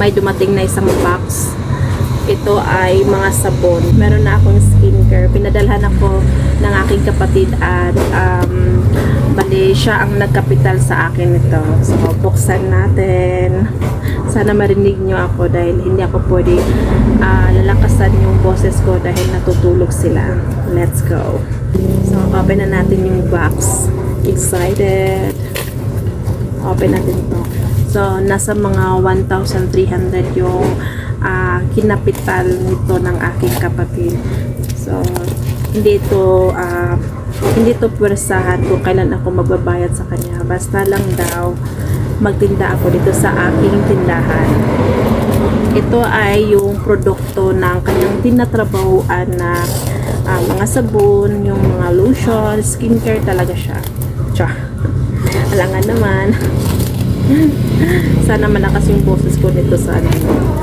may dumating na isang box. Ito ay mga sabon. Meron na akong skincare. Pinadalhan ako ng aking kapatid at um, bali siya ang nagkapital sa akin ito. So, buksan natin. Sana marinig nyo ako dahil hindi ako pwede ah, lalakasan yung boses ko dahil natutulog sila. Let's go. So, open na natin yung box. Excited. Open natin to. So, nasa mga 1,300 yung ah, kinapital nito ng aking kapatid. So, hindi ito ah, hindi ito pwersahan kung kailan ako magbabayad sa kanya. Basta lang daw magtinda ako dito sa aking tindahan. Ito ay yung produkto ng kanyang tinatrabahuan na ah, mga sabon, yung mga lotion, skincare talaga siya. Tsa. Alangan naman. Sana malakas yung boses ko nito sa ano,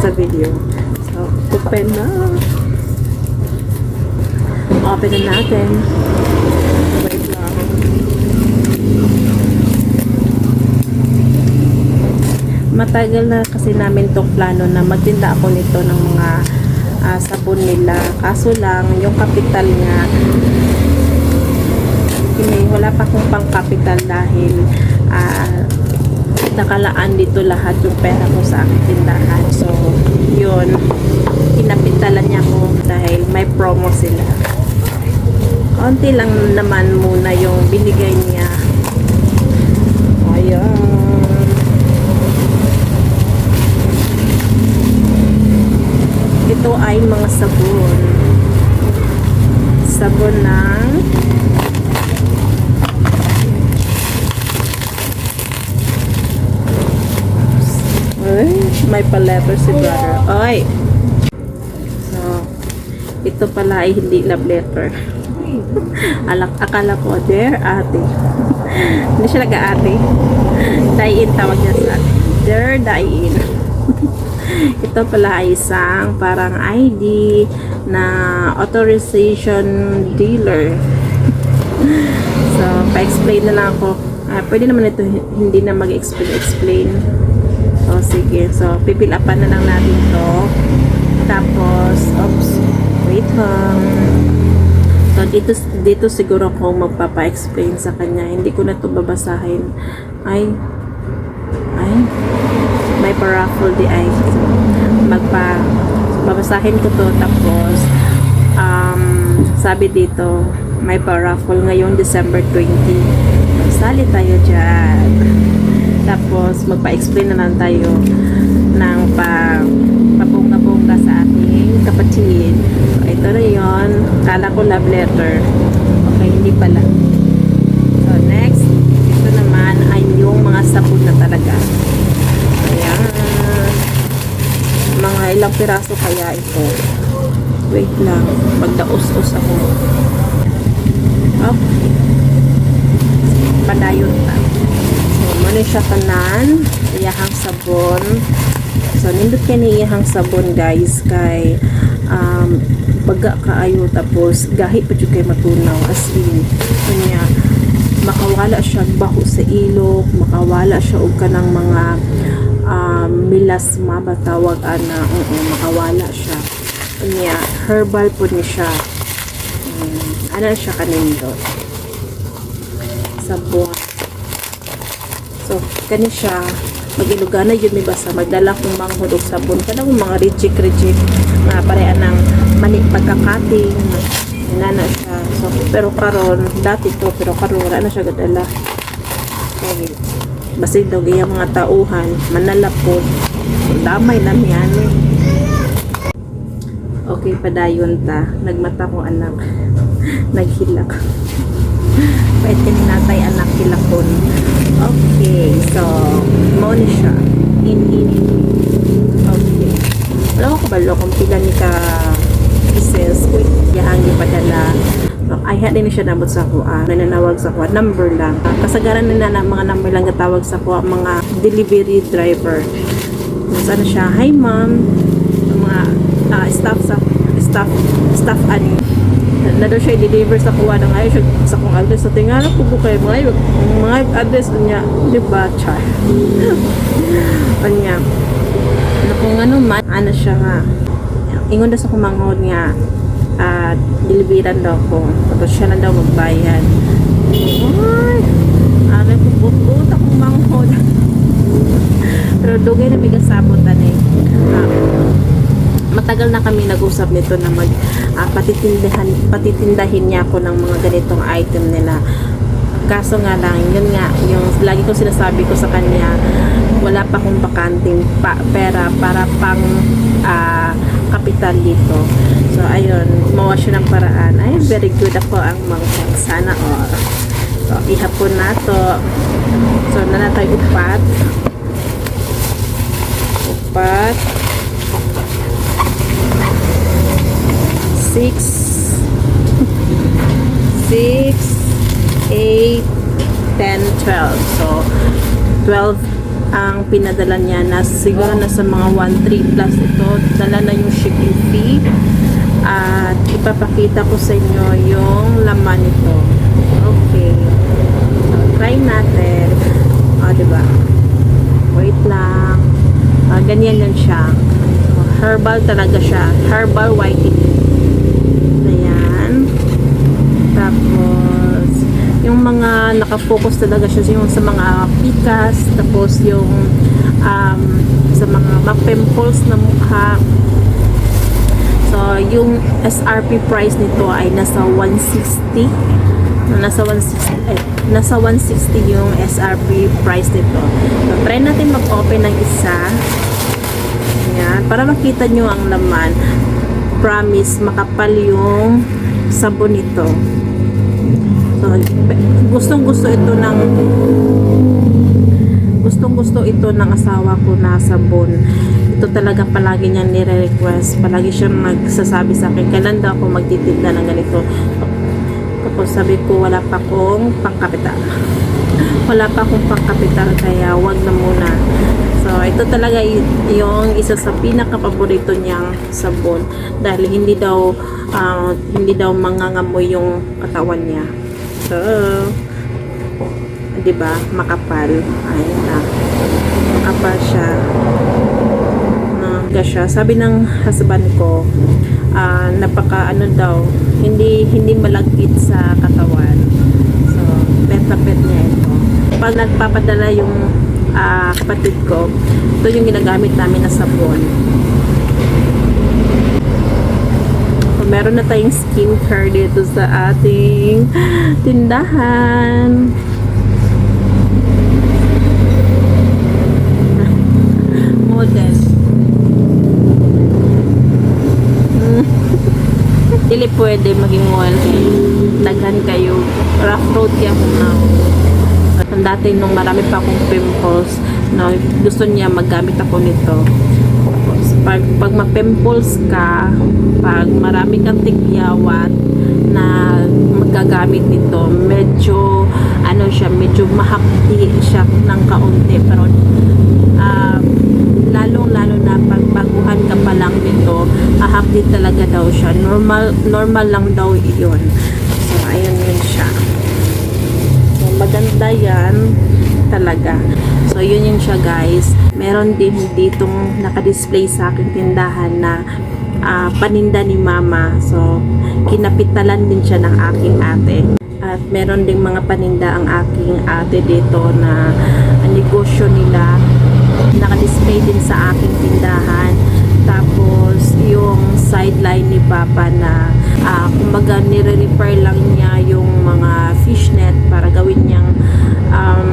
sa video. So, open na. Open na natin. Wait lang. Matagal na kasi namin tong plano na magtinda ako nito ng mga ah, sabon nila. Kaso lang, yung kapital nga, hindi, wala pa akong pang kapital dahil ah, nakalaan dito lahat yung pera ko sa aking tindahan. So, yun, kinapitalan niya ko dahil may promo sila. Konti lang naman muna yung binigay niya. Ayan. Ito ay mga sabon. Sabon ng Ay, may pa-letter si brother. Ay! So, ito pala ay hindi love letter. Alak, akala ko, dear ate. hindi siya nag-ate. Die-in tawag niya sa ate. Dear die-in. ito pala ay isang parang ID na authorization dealer. so, pa-explain na lang ako. Ah, pwede naman ito hindi na mag-explain explain. Sige. So, pipil upan na lang natin to. Tapos, oops, wait lang. So, dito, dito siguro ako magpapa-explain sa kanya. Hindi ko na to babasahin. Ay, ay, may paraffle di ay. So, magpa, babasahin ko to. Tapos, um, sabi dito, may paraffle ngayong December 20. Sali tayo dyan. Tapos, magpa-explain na lang tayo ng pa papongga-pongga sa ating kapatid. So, ito na yon Kala ko love letter. Okay, hindi pala. So, next, ito naman ay yung mga sabon na talaga. Ayan. Mga ilang piraso kaya ito. Wait lang. Magdaos-os ako. Okay. Padayon ta. Muna siya tanan. Iyahang sabon. So, nindot ka ni iyahang sabon, guys, kay um, baga kaayo tapos gahi pa jud kay matunaw. As in kanya makawala siya baho sa ilok makawala siya og kanang mga um, milasma ba tawag ana oo makawala siya. Kanya herbal po ni siya. Um, ano siya kanindot. Sabon So, kani siya, magilugana yun may basa, magdala kong manghod og sabon. Kanang mga reject-reject, mga parehan ng mani pagkakating, na siya. So, pero karon dati to, pero karon wala na siya gadala. Okay. Basig daw gaya mga tauhan, manalapod. So, damay na yan eh. Okay, padayon ta. Nagmata ko anak. Naghilak. Pwede ka natay anak hilakon. Okay, so, mo ni siya. In, in, in. Okay. Alam ko ba kung pila ni ka pieces ko yahangi padala. Ay, din ni siya nabot sa kuha. Nananawag sa kuha. Number lang. Kasagaran na na mga number lang katawag sa kuha. Mga delivery driver. Tapos ano siya, Hi ma'am. Mga ah, staff sa staff staff ani na daw siya i-deliver sa kuha ng siya sa kong address sa tingala ko po kayo mga mga address niya di ba char kanya na kung ano man, ano siya nga, ingon daw sa kumanghod nga, at dilibiran daw ko. Tapos siya na daw magbayad. Ay, ano ko, bukot akong manghod. Pero dugay na bigas sabotan eh. Ah, matagal na kami nag-usap nito na mag ah, patitindahan, patitindahin niya ako ng mga ganitong item nila. Kaso nga lang, yun nga, yung lagi ko sinasabi ko sa kanya, wala pa akong bakanting pa, pera para pang ah, kapital dito. So, ayun, gumawa siya ng paraan. Ay, very good ako ang mga sana all. So, ihapon na to. So, na na tayo upat. Upat. 12. So, 12 ang pinadala niya na siguro na sa mga 1-3 plus ito. Dala na yung shipping fee. At ipapakita ko sa inyo yung laman nito. Okay. So, try natin. O, oh, diba? Wait lang. Uh, ganyan lang siya. Herbal talaga siya. Herbal whitening. Nakafocus talaga siya yung sa mga pikas tapos yung um, sa mga ma-pimples na mukha. So yung SRP price nito ay nasa 160 nasa 160 eh, nasa 160 yung SRP price nito. So try natin mag-open ng isa. Ayan, para makita nyo ang laman. Promise makapal yung sabon nito So, gustong gusto ito ng gustong gusto ito ng asawa ko na sabon. Ito talaga palagi niya nire-request. Palagi siya magsasabi sa akin, kailan daw ako magtitinda ng ganito. Tapos sabi ko, wala pa akong pangkapital. Wala pa akong pangkapital, kaya wag na muna. So, ito talaga yung isa sa pinaka-paborito niyang sabon. Dahil hindi daw, ah, hindi daw mangangamoy yung katawan niya. So, 'di ba? Makapal. Ayun na. Makapal siya. Naga siya. Sabi ng husband ko, ah, napaka ano daw, hindi hindi malagkit sa katawan. So, pet na pet niya ito. Pag nagpapadala yung ah, kapatid ko, ito yung ginagamit namin na sabon. So, meron na tayong skincare dito sa ating tindahan. Model. Mm. Dili pwede maging kay daghan kayo. Rough road ko na. At dati nung marami pa akong pimples, no, gusto niya maggamit ako nito. Pag, pag ma-pimples ka, pag marami kang tigyawat na magagamit nito, medyo, ano siya, medyo mahapdi siya ng kaunti. Pero, ah, lalong-lalo na pag baguhan ka pa lang nito, ahapdi talaga daw siya. Normal, normal lang daw iyon. So, ayun yun siya. So, maganda yan talaga. So, yun yun siya guys. Meron din ditong nakadisplay sa aking tindahan na ah, paninda ni mama. So, kinapitalan din siya ng aking ate. At meron ding mga paninda ang aking ate dito na negosyo nila nakadisplay din sa aking tindahan. Tapos, yung sideline ni Papa na ah, kumbaga nire-repair lang niya yung mga fishnet para gawin niyang um,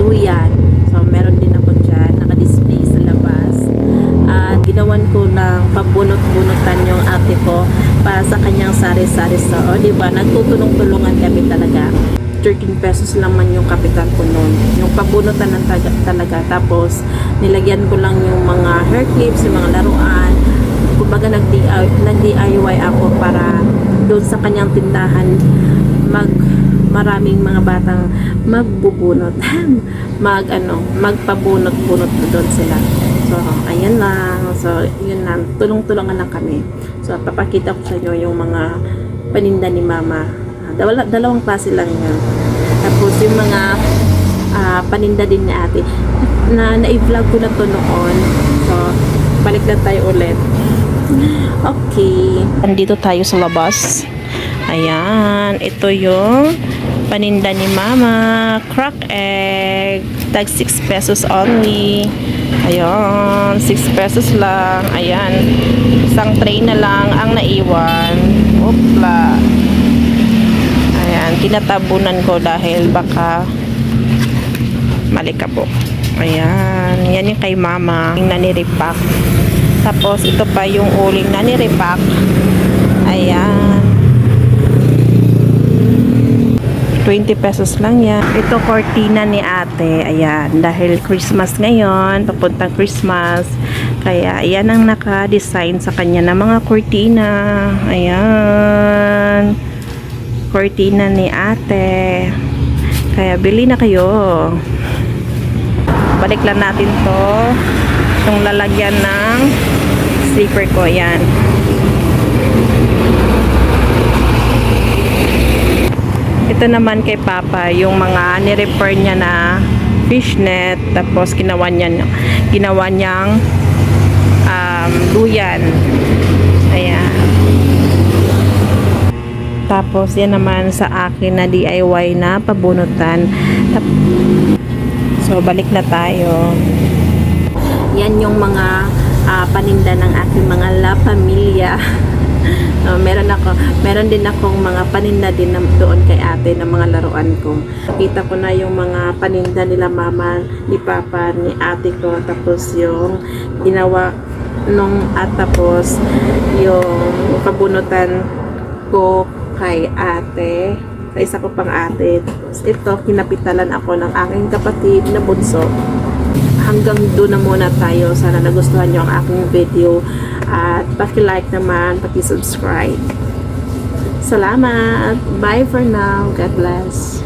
duyan. So, meron din ako dyan, nakadisplay sa labas. At ginawan ko ng pabunot-bunutan yung ate ko para sa kanyang sari-sari sa, o diba, nagtutulong-tulungan kami talaga. 13 pesos lang man yung kapital ko pabunutan ng taga- talaga. Tapos, nilagyan ko lang yung mga hair clips, yung mga laruan. Kumbaga, nag-DIY, ako para doon sa kanyang tindahan mag maraming mga batang magbubunot mag ano magpabunot-bunot doon sila. So ayan lang. So yun lang. Tulong-tulungan lang kami. So papakita ko sa inyo yung mga paninda ni mama. Dalawa, dalawang klase lang yan. Tapos yung mga paninda din ni ate na na-vlog ko na to noon balik lang tayo ulit. Okay. Andito tayo sa labas. Ayan, ito yung paninda ni Mama. Crack egg. Tag 6 pesos only. Ayan, 6 pesos lang. Ayan, isang tray na lang ang naiwan. Opla. Ayan, tinatabunan ko dahil baka malikabok. Ayan, yan yung kay Mama. Yung nanirepack. Tapos, ito pa yung uling nanirepack. Ayan. 20 pesos lang yan. Ito cortina ni ate. Ayan. Dahil Christmas ngayon, papuntang Christmas. Kaya, ayan ang naka-design sa kanya ng mga cortina. Ayan. Cortina ni ate. Kaya, bili na kayo. Balik lang natin to. Itong lalagyan ng slipper ko. Ayan. Ito naman kay Papa, yung mga ni-repair niya na fishnet, tapos ginawa niya, ginawa niyang um, duyan. Ayan. Tapos, yan naman sa akin na DIY na pabunutan. Tap- so, balik na tayo. Yan yung mga ah, paninda ng aking mga La Familia. Uh, meron ako, meron din akong mga paninda din na, doon kay ate ng mga laruan ko. Kita ko na yung mga paninda nila mama, ni papa, ni ate ko, tapos yung ginawa nung at tapos yung pabunutan ko kay ate sa isa ko pang. Tapos ito, kinapitalan ako ng aking kapatid na bunso hanggang doon na muna tayo. Sana nagustuhan nyo ang aking video. At paki-like naman, paki-subscribe. Salamat! Bye for now. God bless.